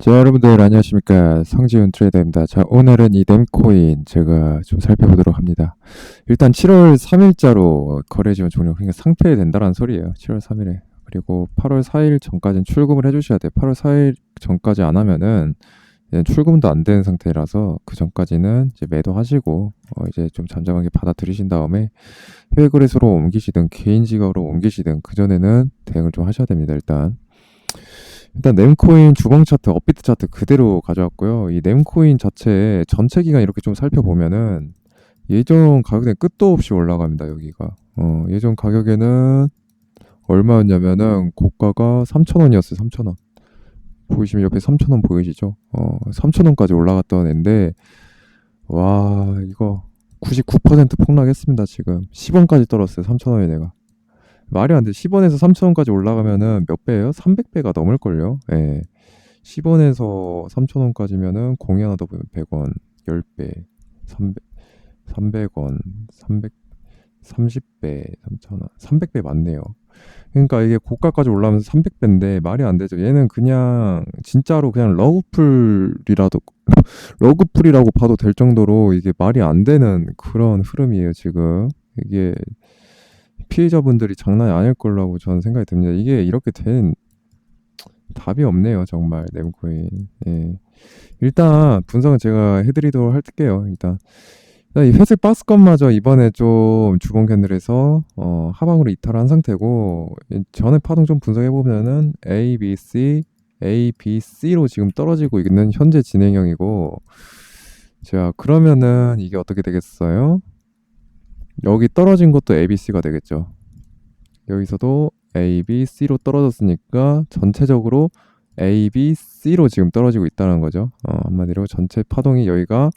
자, 여러분들 안녕하십니까. 성지훈 트레이더입니다. 자, 오늘은 이 램코인 제가 좀 살펴보도록 합니다. 일단 7월 3일자로 거래 지원 종료, 그러니까 상폐 된다라는 소리예요. 7월 3일에. 그리고 8월 4일 전까지는 출금을 해주셔야 돼요. 8월 4일 전까지 안 하면은 출금도 안 되는 상태라서 그 전까지는 이제 매도하시고 어 이제 좀 잠잠하게 받아들이신 다음에 해외 거래소로 옮기시든 개인 지갑으로 옮기시든 그 전에는 대응을 좀 하셔야 됩니다. 일단. 일단 램코인 주봉 차트, 업비트 차트 그대로 가져왔고요. 이 램코인 자체 전체 기간 이렇게 좀 살펴보면은 예전 가격에 끝도 없이 올라갑니다. 여기가. 어, 예전 가격에는 얼마였냐면은 고가가 3,000원이었어요. 3,000원. 보이시면 옆에 3,000원 보이시죠? 어, 3,000원까지 올라갔던 앤데 와, 이거 99% 폭락했습니다. 지금 10원까지 떨었어요. 3,000원에 내가. 말이 안 돼. 10원에서 3,000원까지 올라가면은 몇 배예요? 300배가 넘을걸요? 예. 10원에서 3,000원까지면은 공이 하나 더 보면 100원, 10배, 300, 300원, 300, 30배, 3,000원, 300배 맞네요. 그러니까 이게 고가까지 올라오면서 300배인데 말이 안 되죠. 얘는 그냥 진짜로 그냥 러그풀이라도 러그풀이라고 봐도 될 정도로 이게 말이 안 되는 그런 흐름이에요, 지금. 이게 피해자분들이 장난이 아닐 거라고 저는 생각이 듭니다. 이게 이렇게 된 답이 없네요, 정말 램코인. 예. 일단 분석은 제가 해드리도록 할게요. 일단, 이 회색 박스권마저 이번에 좀 주봉 캔들에서 어, 하방으로 이탈한 상태고 이 전에 파동 좀 분석해 보면은 A, B, C, A, B, C로 지금 떨어지고 있는 현재 진행형이고 자 그러면은 이게 어떻게 되겠어요? 여기 떨어진 것도 A, B, C가 되겠죠. 여기서도 A, B, C로 떨어졌으니까 전체적으로 A, B, C로 지금 떨어지고 있다는 거죠. 어, 한마디로 전체 파동이 여기가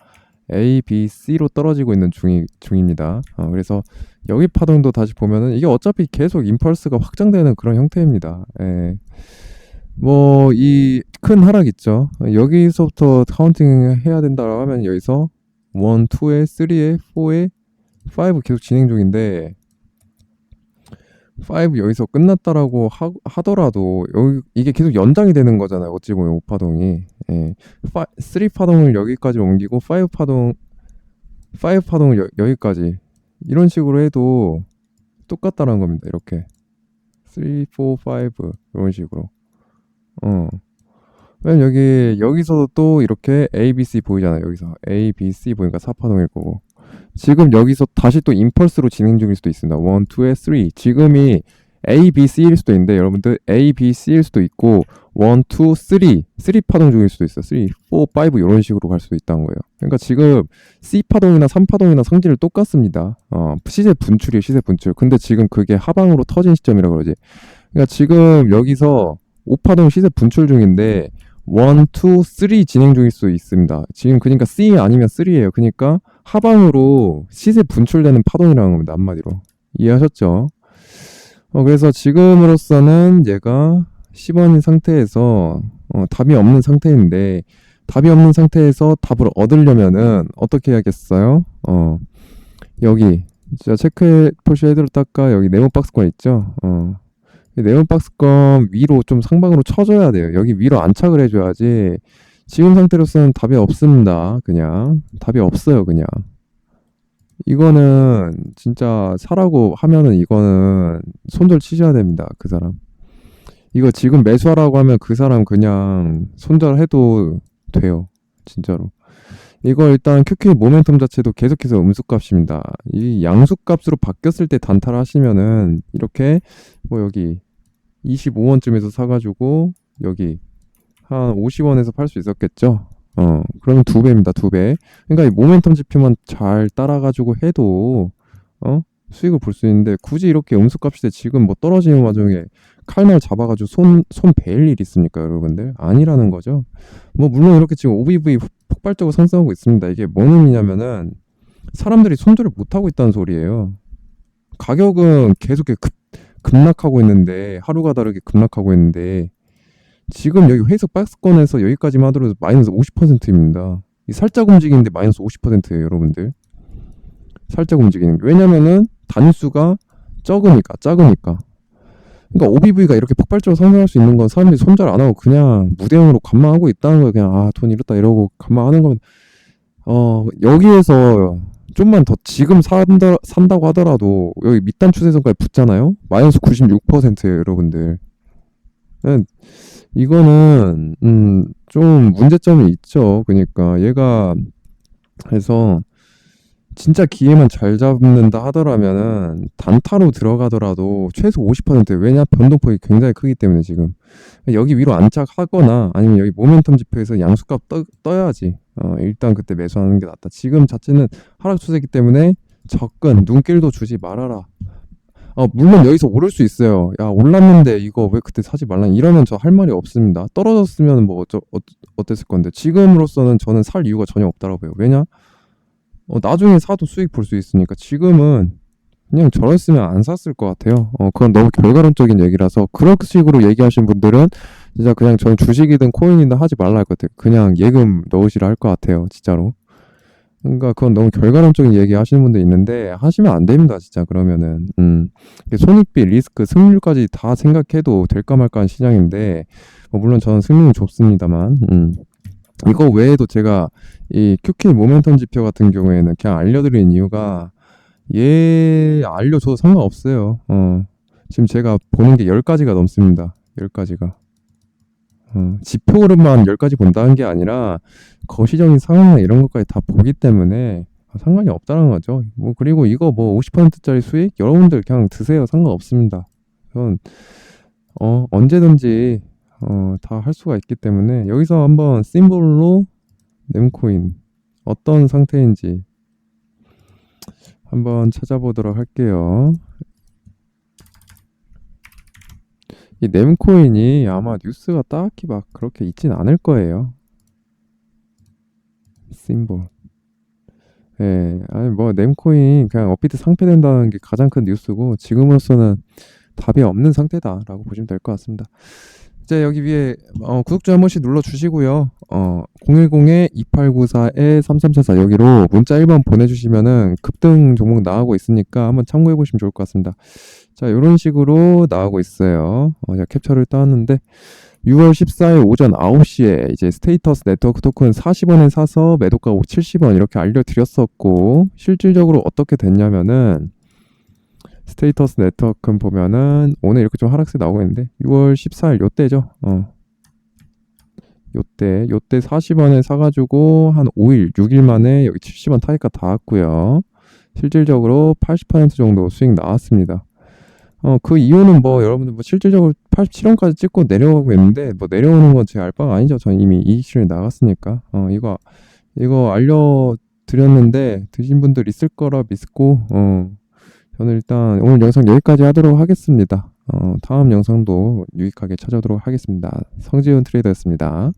A, B, C로 떨어지고 있는 중이, 중입니다. 어, 그래서 여기 파동도 다시 보면은 이게 어차피 계속 임펄스가 확장되는 그런 형태입니다. 예. 뭐, 이 큰 하락 있죠. 여기서부터 카운팅 해야 된다고 하면 여기서 1, 2에, 3에, 4에, 5 계속 진행 중인데 5 여기서 끝났다라고 하, 하더라도 여기 이게 계속 연장이 되는 거잖아요. 어찌 보면 5파동이. 예. 3 파동을 여기까지 옮기고 5 파동 5 파동을 여, 여기까지 이런 식으로 해도 똑같다는 겁니다. 이렇게 3, 4, 5 이런 식으로. 어. 왜냐면 여기 여기서도 또 이렇게 A, B, C 보이잖아요. 여기서 A, B, C 보니까 4파동일 거고. 지금 여기서 다시 또 임펄스로 진행 중일 수도 있습니다. 1, 2에 3. 지금이 A, B, C일 수도 있는데 여러분들 A, B, C일 수도 있고 1, 2, 3. 3 파동 중일 수도 있어요. 3, 4, 5 이런 식으로 갈 수도 있다는 거예요. 그러니까 지금 C 파동이나 3 파동이나 성질을 똑같습니다. 어, 시세 분출이에요. 시세 분출. 근데 지금 그게 하방으로 터진 시점이라 그러지. 그러니까 지금 여기서 5 파동 시세 분출 중인데 1, 2, 3 진행 중일 수 있습니다. 지금 그러니까 C 아니면 3예요. 그러니까 하방으로 시세 분출되는 파동이라는 겁니다. 한마디로. 이해하셨죠? 어, 그래서 지금으로서는 얘가 10원인 상태에서 어, 답이 없는 상태인데 답이 없는 상태에서 답을 얻으려면은 어떻게 해야겠어요? 어, 여기 자 체크해 표시 해드렸다가 여기 네모 박스권 있죠? 어, 네모 박스권 위로 좀 상방으로 쳐줘야 돼요. 여기 위로 안착을 해줘야지 지금 상태로서는 답이 없습니다. 그냥 답이 없어요. 그냥 이거는 진짜 사라고 하면은 이거는 손절 치셔야 됩니다. 그 사람 이거 지금 매수하라고 하면 그 사람 그냥 손절해도 돼요. 진짜로 이거 일단 QQ 모멘텀 자체도 계속해서 음수값입니다. 이 양수값으로 바뀌었을 때 단타하시면은 이렇게 뭐 여기 25원쯤에서 사가지고 여기 한 50원에서 팔 수 있었겠죠. 어, 그러면 두 배입니다. 두 배. 그러니까 이 모멘텀 지표만 잘 따라가지고 해도 어 수익을 볼 수 있는데 굳이 이렇게 음수값일 때 지금 뭐 떨어지는 와중에 칼날 잡아가지고 손, 손 베일 일 있습니까, 여러분들? 아니라는 거죠. 뭐, 물론 이렇게 지금 OBV 폭발적으로 상승하고 있습니다. 이게 뭔 의미냐면은 사람들이 손절을 못 하고 있다는 소리예요. 가격은 계속 급, 급락하고 있는데, 하루가 다르게 급락하고 있는데, 지금 여기 회색 박스권에서 여기까지만 하더라도 마이너스 50%입니다. 살짝 움직이는데 마이너스 50%예요, 여러분들. 살짝 움직이는 게. 왜냐면은 단수가 적으니까, 작으니까. 그러니까 OBV가 이렇게 폭발적으로 상승할 수 있는 건 사람들이 손절 안 하고 그냥 무대응으로 감망하고 있다는 거예요. 그냥 아돈 잃었다 이러고 감망하는 거면 어 여기에서 좀만 더 지금 산다, 산다고 하더라도 여기 밑단 추세선까지 붙잖아요. 마이너스 96%예요, 여러분들. 네, 이거는 음, 좀 문제점이 있죠. 그러니까 얘가 해서 진짜 기회만 잘 잡는다 하더라면은 단타로 들어가더라도 최소 50% 왜냐 변동폭이 굉장히 크기 때문에 지금. 여기 위로 안착하거나 아니면 여기 모멘텀 지표에서 양수값 떠, 떠야지. 어, 일단 그때 매수하는 게 낫다. 지금 자체는 하락 추세이기 때문에 접근 눈길도 주지 말아라 어, 물론 여기서 오를 수 있어요 야 올랐는데 이거 왜 그때 사지 말라 이러면 저 할 말이 없습니다 떨어졌으면 뭐 어쩌, 어, 어땠을 건데 지금으로서는 저는 살 이유가 전혀 없다고 봐요 왜냐 어, 나중에 사도 수익 볼 수 있으니까 지금은 그냥 저랬으면 안 샀을 것 같아요. 어, 그건 너무 결과론적인 얘기라서 그런 식으로 얘기하신 분들은 진짜 그냥 저는 주식이든 코인이든 하지 말라 할 것 같아요. 그냥 예금 넣으시라 할 것 같아요. 진짜로. 그러니까 그건 너무 결과론적인 얘기 하시는 분들 있는데 하시면 안 됩니다. 진짜 그러면은 음. 손익비, 리스크, 승률까지 다 생각해도 될까 말까 한 시장인데 뭐 물론 저는 승률은 좋습니다만 음. 이거 외에도 제가 이 QK 모멘텀 지표 같은 경우에는 그냥 알려드린 이유가 얘 알려줘도 상관없어요. 어. 지금 제가 보는 게 10가지가 넘습니다. 10가지가. 어, 지표로만 10가지 본다는 게 아니라 거시적인 상황이나 이런 것까지 다 보기 때문에 상관이 없다는 거죠. 뭐 그리고 이거 뭐 50%짜리 수익 여러분들 그냥 드세요. 상관없습니다. 그건 어, 언제든지 어, 다 할 수가 있기 때문에 여기서 한번 심볼로 nem코인 어떤 상태인지 한번 찾아보도록 할게요. 이 nem코인이 아마 뉴스가 딱히 막 그렇게 있진 않을 거예요. 심볼. 예, 아니 뭐 nem코인 그냥 업비트 상폐된다는 게 가장 큰 뉴스고 지금으로서는 답이 없는 상태다라고 보시면 될 것 같습니다. 이제 여기 위에 어, 구독자 한 번씩 눌러 주시고요. 어, 010-2894-3344 여기로 문자 1번 보내주시면은 급등 종목 나가고 있으니까 한번 참고해 보시면 좋을 것 같습니다. 자, 이런 식으로 나오고 있어요. 어, 제가 캡처를 따왔는데 6월 14일 오전 9시에 이제 스테이터스 네트워크 토큰 40원에 사서 매도가 70원 이렇게 알려드렸었고 실질적으로 어떻게 됐냐면은 스테이터스 네트워크 보면은 오늘 이렇게 좀 하락세 나오고 있는데 6월 14일 요때죠. 어. 요때 요때 40원에 사가지고 한 5일 6일 만에 여기 70원 타이가 닿았고요. 실질적으로 80% 정도 수익 나왔습니다. 어, 그 이유는 뭐 여러분들 뭐 실질적으로 87원까지 찍고 내려가고 있는데 뭐 내려오는 건 제 알바가 아니죠. 전 이미 이익 실현이 나갔으니까. 어, 이거 이거 알려드렸는데 드신 분들 있을 거라 믿고 어, 저는 일단 오늘 영상 여기까지 하도록 하겠습니다. 어, 다음 영상도 유익하게 찾아오도록 하겠습니다. 성지훈 트레이더였습니다.